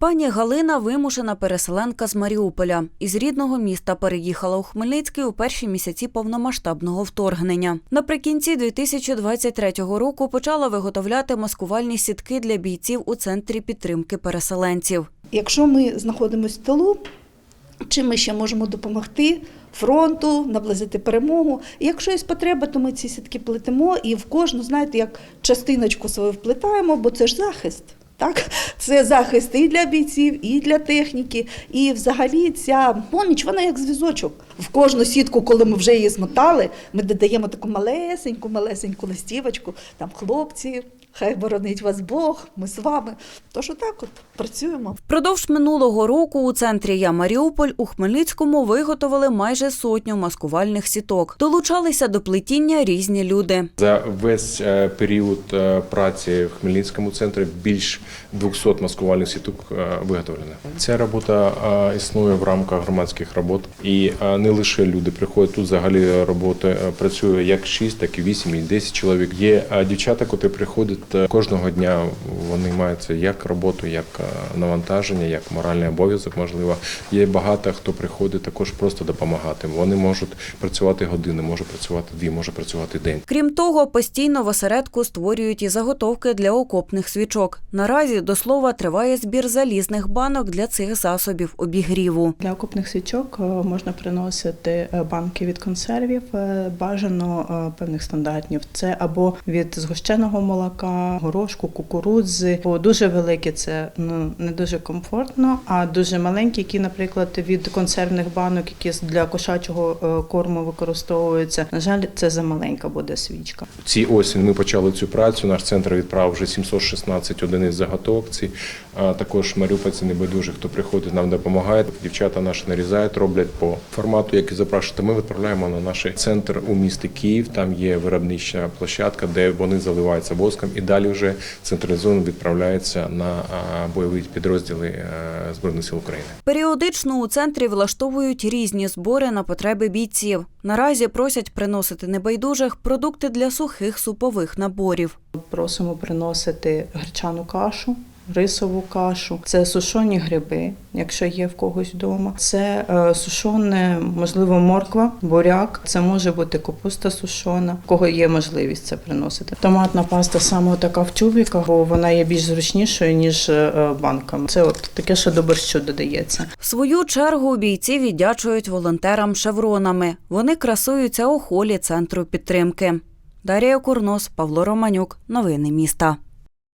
Пані Галина вимушена переселенка з Маріуполя. Із рідного міста переїхала у Хмельницький у перші місяці повномасштабного вторгнення. Наприкінці 2023 року почала виготовляти маскувальні сітки для бійців у центрі підтримки переселенців. Якщо ми знаходимося в тилу, чим ми ще можемо допомогти фронту, наблизити перемогу. Якщо є потреба, то ми ці сітки плетемо і в кожну, знаєте, як частиночку свою вплетаємо, бо це ж захист. Так, це захист і для бійців, і для техніки. І взагалі ця поміч, вона як зв'язочок. В кожну сітку, коли ми вже її змотали, ми додаємо таку малесеньку, малесеньку листівочку. Там хлопці, хай боронить вас Бог, ми з вами. Тож отак от працюємо. Впродовж минулого року у центрі Я Маріуполь у Хмельницькому виготовили майже сотню маскувальних сіток. Долучалися до плетіння різні люди. За весь е, період е, праці в Хмельницькому центрі більш 200 маскувальних сіток е, виготовлено. Ця робота е, існує в рамках громадських робот, і е, не лише люди приходять тут. Взагалі роботи працює як 6, так і 8, і 10 чоловік. Є дівчата, котрі приходять кожного дня. Вони мають як роботу, як навантаження, як моральний обов'язок. Можливо, є багато хто приходить також просто допомагати. Вони можуть працювати години, можуть працювати дві, може працювати день. Крім того, постійно в осередку створюють і заготовки для окопних свічок. Наразі, до слова, триває збір залізних банок для цих засобів обігріву. Для окопних свічок е, можна приносити е, банки від консервів, е, бажано певних стандартів. Це або від згущеного молока, горошку, кукурудзи. Бо дуже великі це ну не дуже комфортно. А дуже маленькі, які, наприклад, від консервних банок, які для кошачого корму використовуються. На жаль, це замаленька буде свічка. Ці осінь ми почали цю працю. Наш центр відправив вже 716 одиниць заготовок. Ці а також маріупольці небайдужі, хто приходить, нам допомагає. Дівчата наші нарізають, роблять по формату, який запрашуєте. Ми відправляємо на наш центр у місті Київ. Там є виробнича площадка, де вони заливаються воском, і далі вже централізовано відправляється на бойові підрозділи е, збройних сил України. Періодично у центрі влаштовують різні збори на потреби бійців. Наразі просять приносити небайдужих продукти для сухих супових наборів. Просимо приносити гречану кашу. Рисову кашу, це сушені гриби, якщо є в когось вдома. Це е, сушоне, можливо, морква, буряк. Це може бути капуста сушона, в кого є можливість це приносити. Томатна паста саме така в тюбіках, бо вона є більш зручнішою ніж е, банками. Це от таке, що до борщу додається. В свою чергу бійці віддячують волонтерам шевронами. Вони красуються у холі центру підтримки. Дарія Курнос, Павло Романюк. Новини міста.